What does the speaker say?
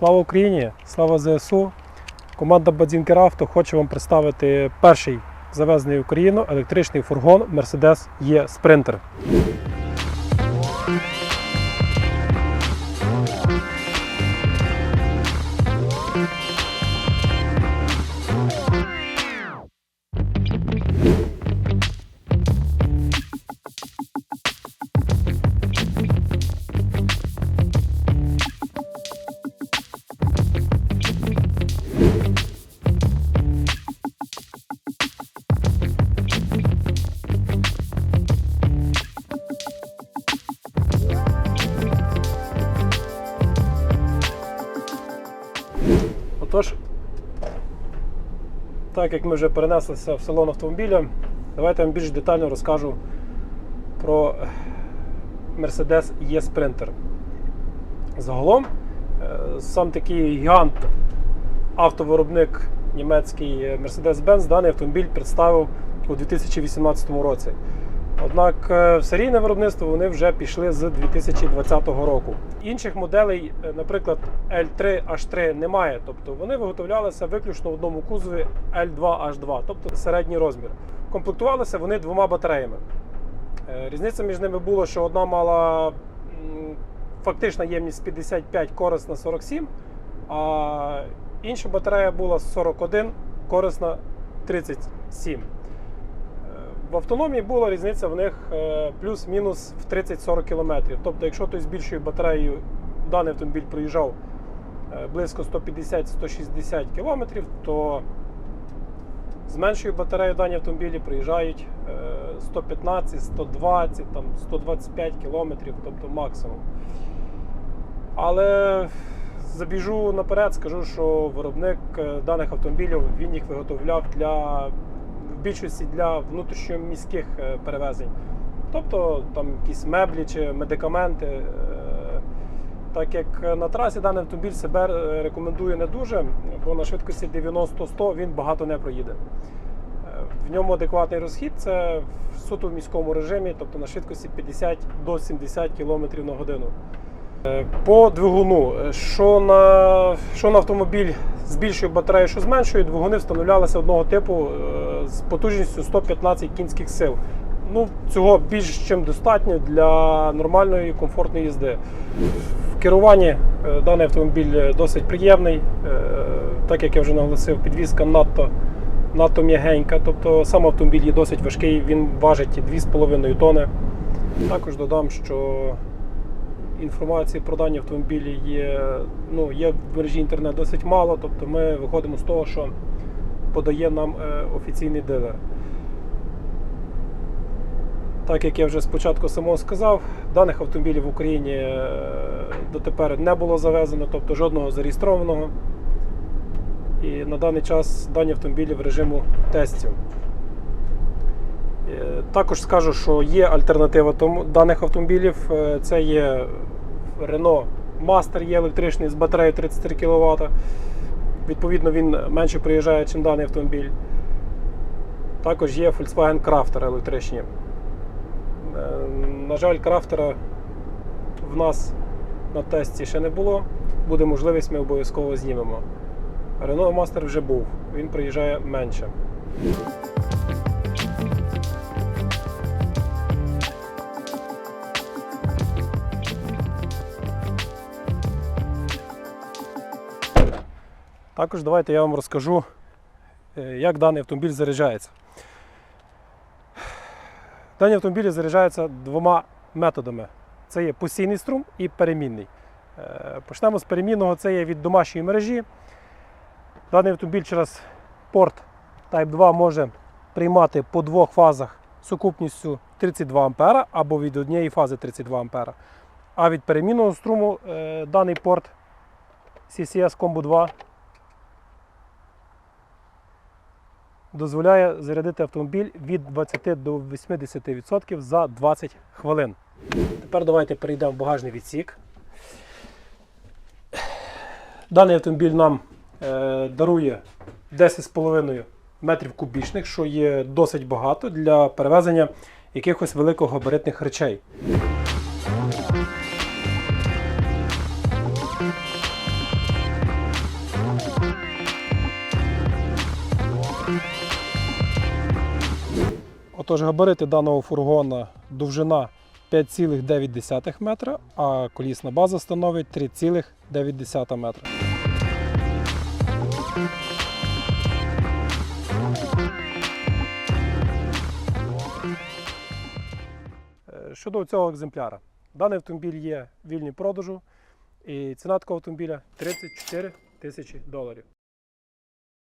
Слава Україні! Слава ЗСУ! Команда Бадзінкер Авто хоче вам представити перший завезений в Україну електричний фургон Mercedes E Sprinter. Так як ми вже перенеслися в салон автомобіля, давайте я вам більш детально розкажу про Mercedes E Sprinter. Загалом, е, сам такий гігант автовиробник німецький Mercedes-Benz даний автомобіль представив у 2018 році. Однак е, серійне виробництво вони вже пішли з 2020 року. Інших моделей, е, наприклад, L3 H3 немає, тобто вони виготовлялися виключно в одному кузові L2 H2, тобто середній розмір. Комплектувалися вони двома батареями. Е, Різниця між ними була, що одна мала фактична ємність 55, корисна 47, а інша батарея була 41, корисна 37. Е, В автономії була різниця в них е, плюс-мінус в 30-40 км. Тобто, якщо той з більшою батареєю даний автомобіль проїжджав е, близько 150-160 км, то з меншою батареєю дані автомобілі проїжджають е, 115, 120, там, 125 км, тобто максимум. Але забіжу наперед, скажу, що виробник е, даних автомобілів він їх виготовляв для більшості для внутрішньоміських е, перевезень. Тобто там якісь меблі чи медикаменти. Е, Так як на трасі даний автомобіль себе е, рекомендує не дуже, бо на швидкості 90-100 він багато не проїде. В ньому адекватний розхід це суто в міському режимі, тобто на швидкості 50 до 70 км на годину. По двигуну, що на, що на автомобіль з більшою батареєю, що з меншою, двигуни встановлялися одного типу е, з потужністю 115 кінських сил. Ну, цього більш чим достатньо для нормальної комфортної їзди. В керуванні е, даний автомобіль досить приємний, е, так як я вже наголосив, підвізка надто, надто м'ягенька, тобто сам автомобіль є досить важкий, він важить 2,5 тони. Також додам, що інформації про дані автомобілі є, ну, є в мережі інтернет досить мало, тобто ми виходимо з того, що подає нам е, офіційний дилер. Так як я вже спочатку самого сказав, даних автомобілів в Україні е, дотепер не було завезено, тобто жодного зареєстрованого. І на даний час дані автомобілі в режиму тестів. Е, Також скажу, що є альтернатива тому- даних автомобілів. Е, Це є Renault Master, є електричний з батареєю 33 кВт. Відповідно, він менше приїжджає, ніж даний автомобіль. Також є Volkswagen Crafter електричні. Е, На жаль, крафтера в нас на тесті ще не було. Буде можливість, ми обов'язково знімемо. Renault Master вже був, він приїжджає менше. Також давайте я вам розкажу, е, як даний автомобіль заряджається. Дані автомобілі заряджаються двома методами: це є постійний струм і перемінний. Е, Почнемо з перемінного, це є від домашньої мережі. Даний автомобіль через порт Type 2 може приймати по двох фазах сукупністю 32 А або від однієї фази 32 А. А від перемінного струму е, даний порт CCS Combo 2 дозволяє зарядити автомобіль від 20 до 80% за 20 хвилин. Тепер давайте перейдемо в багажний відсік. Даний автомобіль нам е, дарує 10,5 метрів кубічних, що є досить багато для перевезення якихось великогабаритних речей. Thank you. Отож, габарити даного фургона довжина 5,9 метра, а колісна база становить 3,9 метра. Щодо цього екземпляра, даний автомобіль є в вільній продажу, і ціна такого автомобіля 34 тисячі доларів.